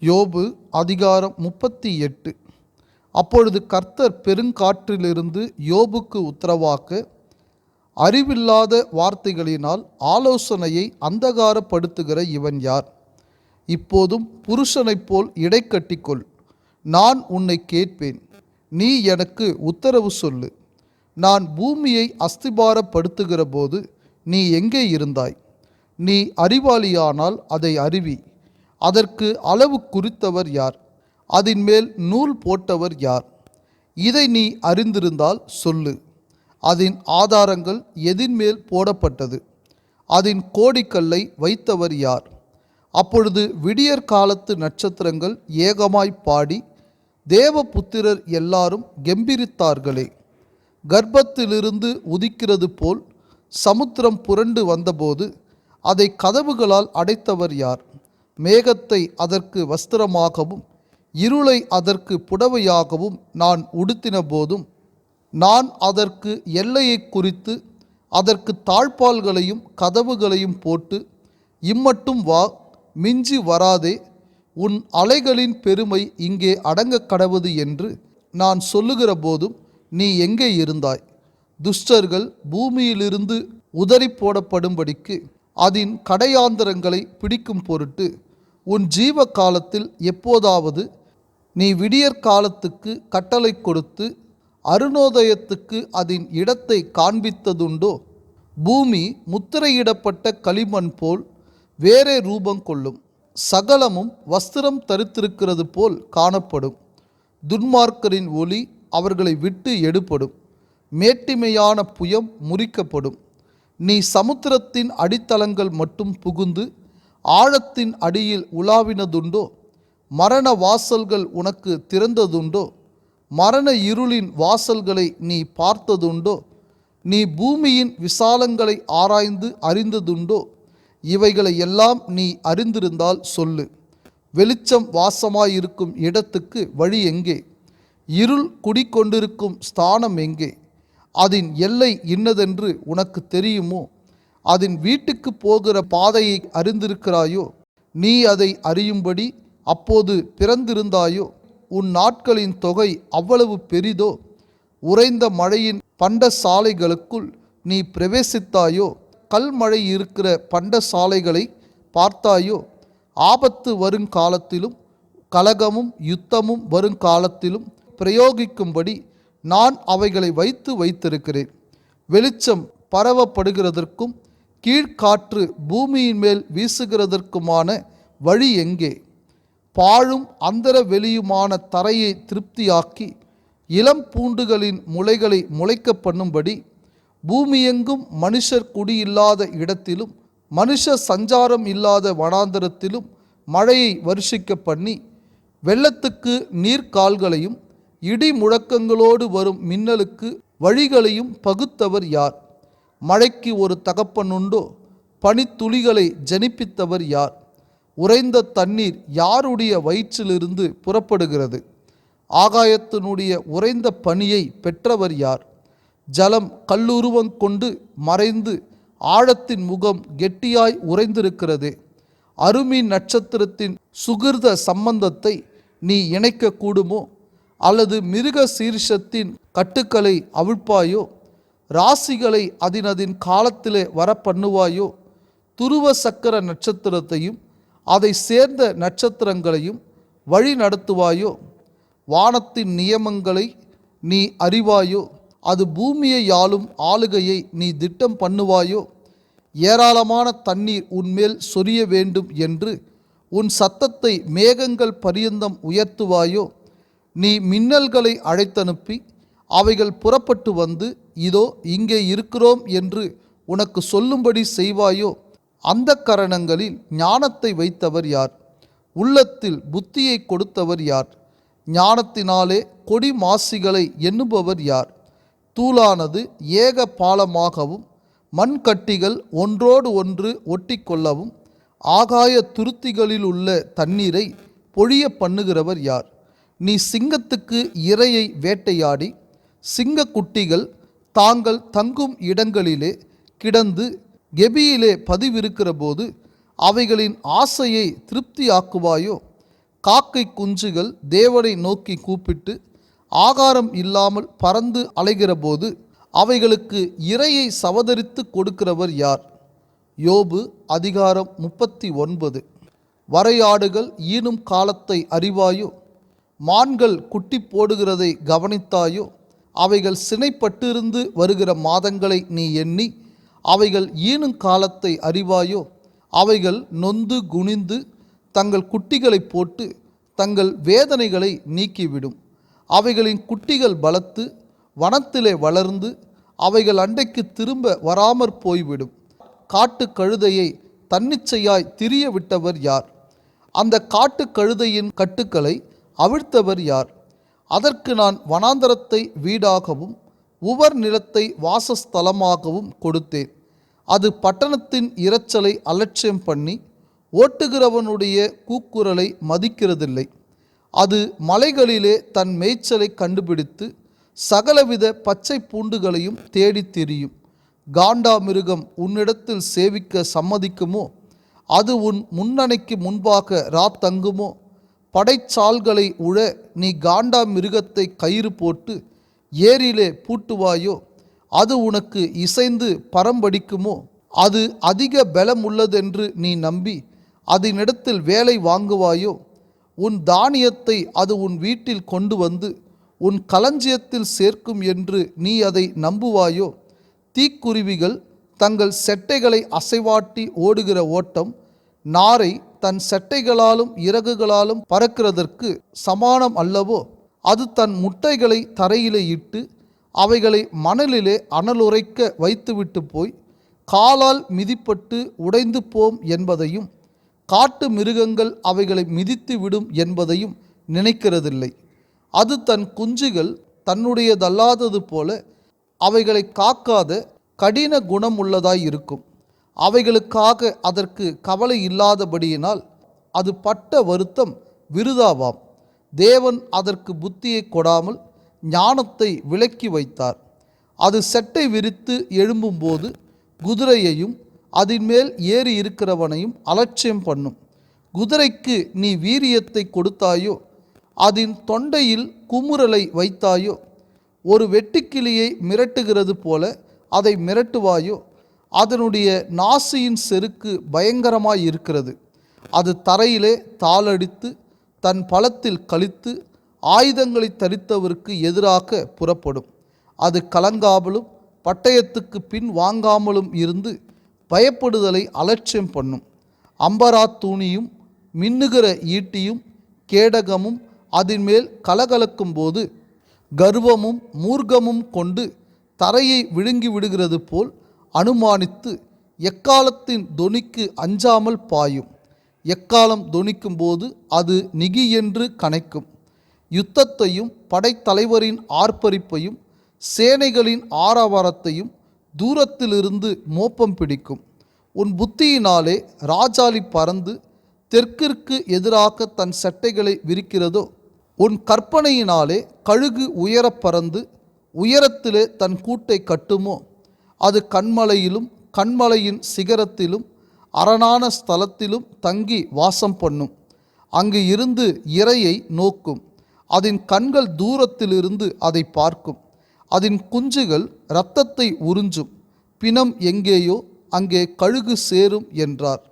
யோபு அதிகாரம் முப்பத்தி எட்டு. அப்பொழுது கர்த்தர் பெருங்காற்றிலிருந்து யோபுக்கு உத்தரவாக்க அறிவில்லாத வார்த்தைகளினால் ஆலோசனையை அந்தகாரப்படுத்துகிற இவன் யார்? இப்போதும் புருஷனைப் போல் இடை கட்டிக்கொள் நான் உன்னை கேட்பேன் நீ எனக்கு உத்தரவு சொல்லு. நான் பூமியை அஸ்திபாரப்படுத்துகிற போது நீ எங்கே இருந்தாய்? நீ அறிவாளியானால் அதை அறிவி. அதற்கு அளவு குறித்தவர் யார்? அதின் மேல் நூல் போட்டவர் யார்? இதை நீ அறிந்திருந்தால் சொல்லு. அதன் ஆதாரங்கள் எதின் மேல் போடப்பட்டது. அதன் கோடிக்கல்லை வைத்தவர் யார்? அப்பொழுது விடியற் காலத்து நட்சத்திரங்கள் ஏகமாய் பாடி தேவபுத்திரர் எல்லாரும் கெம்பிரித்தார்களே. கர்ப்பத்திலிருந்து உதிக்கிறது போல் சமுத்திரம் புரண்டு வந்தபோது அதை கதவுகளால் அடைத்தவர் யார்? மேகத்தை அதற்கு வஸ்திரமாகவும் இருளை அதற்கு புடவையாகவும் நான் உடுத்தின போதும் நான் அதற்கு எல்லையை குறித்து அதற்கு தாழ்பால்களையும் கதவுகளையும் போட்டு இம்மட்டும் வா மிஞ்சி வராதே உன் அலைகளின் பெருமை இங்கே அடங்க கடவுது என்று நான் சொல்லுகிற போதும் நீ எங்கே இருந்தாய்? துஷ்டர்கள் பூமியிலிருந்து உதறி போடப்படும்படிக்கு அதன் கடையாந்தரங்களை பிடிக்கும் பொருட்டு உன் ஜீவ காலத்தில் எப்போதாவது நீ விடியற் காலத்துக்கு கட்டளை கொடுத்து அருணோதயத்துக்கு அதன் இடத்தை காண்பித்ததுண்டோ? பூமி முத்திரையிடப்பட்ட களிமண் போல் வேறே ரூபம் கொள்ளும். சகலமும் வஸ்திரம் தரித்திருக்கிறது போல் காணப்படும். துன்மார்க்கரின் ஒளி அவர்களை விட்டு எடுபடும். மேட்டிமையான புயம் முறிக்கப்படும். நீ சமுத்திரத்தின் அடித்தளங்கள் மட்டும் புகுந்து ஆழத்தின் அடியில் உலாவினதுண்டோ? மரண வாசல்கள் உனக்கு திறந்ததுண்டோ? மரண இருளின் வாசல்களை நீ பார்த்ததுண்டோ? நீ பூமியின் விசாலங்களை ஆராய்ந்து அறிந்ததுண்டோ? இவைகளை எல்லாம் நீ அறிந்திருந்தால் சொல்லு. வெளிச்சம் வாசமாயிருக்கும் இடத்துக்கு வழி எங்கே? இருள் குடிக்கொண்டிருக்கும் ஸ்தானம் எங்கே? அதன் எல்லை இன்னதென்று உனக்கு தெரியுமோ? அதன் வீட்டுக்கு போகிற பாதையை அறிந்திருக்கிறாயோ? நீ அதை அறியும்படி அப்போது பிறந்திருந்தாயோ? உன் நாட்களின் தொகை அவ்வளவு பெரிதோ? உறைந்த மழையின் பண்ட சாலைகளுக்குள் நீ பிரவேசித்தாயோ? கல்மழை இருக்கிற பண்ட சாலைகளை பார்த்தாயோ? ஆபத்து வருங்காலத்திலும் கலகமும் யுத்தமும் வருங்காலத்திலும் பிரயோகிக்கும்படி நான் அவைகளை வைத்து வைத்திருக்கிறேன். வெளிச்சம் பரவப்படுகிறதற்கும் கீழ்காற்று பூமியின் மேல் வீசுகிறதற்குமான வழி எங்கே? பாழும் அந்தர வெளியுமான தரையை திருப்தியாக்கி இளம் பூண்டுகளின் முளைகளை முளைக்க பண்ணும்படி பூமியெங்கும் மனுஷர் குடியில்லாத இடத்திலும் மனுஷ சஞ்சாரம் இல்லாத வனாந்தரத்திலும் மழையை வருஷிக்க பண்ணி வெள்ளத்துக்கு நீர்க்கால்களையும் இடி முழக்கங்களோடு வரும் மின்னலுக்கு வழிகளையும் பகுத்தவர் யார்? மழைக்கு ஒரு தகப்பனுண்டோ பனித்துளிகளை ஜனிப்பித்தவர் யார்? உறைந்த தண்ணீர் யாருடைய வயிற்றிலிருந்து புறப்படுகிறது? ஆகாயத்தினுடைய உறைந்த பனியை பெற்றவர் யார்? ஜலம் கல்லுருவம் கொண்டு மறைந்து ஆழத்தின் முகம் கெட்டியாய் உறைந்திருக்கிறது. அருமி நட்சத்திரத்தின் சுகிர்த சம்பந்தத்தை நீ இணைக்க கூடுமோ அல்லது மிருக சீர்ஷத்தின் கட்டுக்களை அவிழ்ப்பாயோ? ராசிகளை அதினதின் காலத்திலே வர பண்ணுவாயோ துருவ சக்கர நட்சத்திரத்தையும் அதை சேர்ந்த நட்சத்திரங்களையும் வழி நடத்துவாயோ? வானத்தின் நியமங்களை நீ அறிவாயோ? அது பூமியை ஆளும் ஆளுகையை நீ திட்டம் பண்ணுவாயோ? ஏராளமான தண்ணீர் உன்மேல் சொரிய வேண்டும் என்று உன் சத்தத்தை மேகங்கள் பரியந்தம் உயர்த்துவாயோ? நீ மின்னல்களை அழைத்தனுப்பி அவைகள் புறப்பட்டு வந்து இதோ இங்கே இருக்கிறோம் என்று உனக்கு சொல்லும்படி செய்வாயோ? அந்த கரணங்களில் ஞானத்தை வைத்தவர் யார்? உள்ளத்தில் புத்தியை கொடுத்தவர் யார்? ஞானத்தினாலே கொடி மாசிகளை எண்ணுபவர் யார்? தூளானது ஏக பாலமாகவும் மண்கட்டிகள் ஒன்றோடு ஒன்று ஒட்டிக்கொள்ளவும் ஆகாய துருத்திகளில் உள்ள தண்ணீரை பொழிய பண்ணுகிறவர் யார்? நீ சிங்கத்துக்கு இரையை வேட்டையாடி சிங்கக்குட்டிகள் தாங்கள் தங்கும் இடங்களிலே கிடந்து கெபியிலே பதிவிருக்கிற போது அவைகளின் ஆசையை திருப்தியாக்குவாயோ? காக்கை குஞ்சுகள் தேவனை நோக்கி கூப்பிட்டு ஆகாரம் இல்லாமல் பறந்து அலைகிறபோது அவைகளுக்கு இரையை சவதரித்து கொடுக்கிறவர் யார்? யோபு அதிகாரம் முப்பத்தி ஒன்பது வரையாடுகள் ஈனும் காலத்தை அறிவாயோ? மான்கள் குட்டி போடுகிறதை கவனித்தாயோ? அவைகள் சினைப்பட்டிருந்து வருகிற மாதங்களை நீ எண்ணி அவைகள் ஈனும் காலத்தை அறிவாயோ? அவைகள் நொந்து குனிந்து தங்கள் குட்டிகளை போட்டு தங்கள் வேதனைகளை நீக்கிவிடும். அவைகளின் குட்டிகள் பலத்து வனத்திலே வளர்ந்து அவைகள் அண்டைக்கு திரும்ப வராமற் போய்விடும். காட்டு கழுதையை தன்னிச்சையாய் திரிய விட்டவர் யார்? அந்த காட்டு கழுதையின் கட்டுக்களை அவிழ்த்தவர் யார்? அதற்கு நான் வனாந்தரத்தை வீடாகவும் உவர் நிலத்தை வாசஸ்தலமாகவும் கொடுத்தேன். அது பட்டணத்தின் இரைச்சலை அலட்சியம் பண்ணி ஓட்டுகிறவனுடைய கூக்குரலை மதிக்கிறதில்லை. அது மலைகளிலே தன் மேய்ச்சலை கண்டுபிடித்து சகலவித பச்சை பூண்டுகளையும் தேடித் திரியும். காண்டாமிருகம் உன்னிடத்தில் சேவிக்க சம்மதிக்குமோ? அது உன் முன்னணைக்கு முன்பாக ராத்தங்குமோ படைச்சால்களை உழ நீ காண்டா மிருகத்தை கயிறு போட்டு ஏரியிலே பூட்டுவாயோ? அது உனக்கு இசைந்து பரம்படிக்குமோ அது அதிக பலம் உள்ளதென்று நீ நம்பி அதனிடத்தில் வேலை வாங்குவாயோ? உன் தானியத்தை அது உன் வீட்டில் கொண்டு வந்து உன் களஞ்சியத்தில் சேர்க்கும் என்று நீ அதை நம்புவாயோ? தீக்குருவிகள் தங்கள் செட்டைகளை அசைவாட்டி ஓடுகிற ஓட்டம் நாரை தன் செட்டைகளாலும் இறகுகளாலும் பறக்கிறதற்கு சமானம் அல்லவோ? அது தன் முட்டைகளை தரையிலே இட்டு அவைகளை மணலிலே அனலுரைக்க வைத்துவிட்டு போய் காலால் மிதிப்பட்டு உடைந்து போம் என்பதையும் காட்டு மிருகங்கள் அவைகளை மிதித்து விடும் என்பதையும் நினைக்கிறதில்லை. அது தன் குஞ்சுகள் தன்னுடையதல்லாதது போல அவைகளை காக்காத கடின குணம் உள்ளதாய் இருக்கும். அவைகளுக்காக அதற்கு கவலை இல்லாதபடியினால் அது பட்ட வருத்தம் விருதாவாம். தேவன் அதற்கு புத்தியை கொடாமல் ஞானத்தை விலக்கி வைத்தார். அது செட்டை விரித்து எழும்பும்போது குதிரையையும் அதின் மேல் ஏறி இருக்கிறவனையும் அலட்சியம் பண்ணும். குதிரைக்கு நீ வீரியத்தை கொடுத்தாயோ? அதன் தொண்டையில் குமுறலை வைத்தாயோ? ஒரு வெட்டுக்கிளியை மிரட்டுகிறது போல அதை மிரட்டுவாயோ? அதனுடைய நாசியின் செருக்கு பயங்கரமாய் இருக்கிறது. அது தரையிலே தாளடித்து தன் பலத்தில் கழித்து ஆயுதங்களை தரித்தவருக்கு எதிராக புறப்படும். அது கலங்காமலும் பட்டயத்துக்கு பின் வாங்காமலும் இருந்து பயப்படுதலை அலட்சியம் பண்ணும். அம்பரா தூணியும் மின்னுகிற ஈட்டியும் கேடகமும் அதன் மேல் கலகலக்கும் போது கர்வமும் மூர்க்கமும் கொண்டு தரையை விழுங்கி விடுகிறது போல் அனுமானித்து எக்காலத்தின் தொனிக்கு அஞ்சாமல் பாயும். எக்காலம் தொனிக்கும் போது அது நிகி என்று கனைக்கும். யுத்தத்தையும் படைத்தலைவரின் ஆர்ப்பரிப்பையும் சேனைகளின் ஆரவாரத்தையும் தூரத்திலிருந்து மோப்பம் பிடிக்கும். உன் புத்தியினாலே ராஜாளி பறந்து தெற்கிற்கு எதிராக தன் சட்டைகளை விரிக்கிறதோ? உன் கற்பனையினாலே கழுகு உயரப் பறந்து உயரத்திலே தன் கூட்டை கட்டுமோ? அது கண்மலையிலும் கண்மலையின் சிகரத்திலும் அரணான ஸ்தலத்திலும் தங்கி வாசம் பண்ணும். அங்கு இருந்து இரையை நோக்கும். அதன் கண்கள் தூரத்திலிருந்து அதை பார்க்கும். அதன் குஞ்சுகள் இரத்தத்தை உறிஞ்சும். பிணம் எங்கேயோ அங்கே கழுகு சேரும் என்றார்.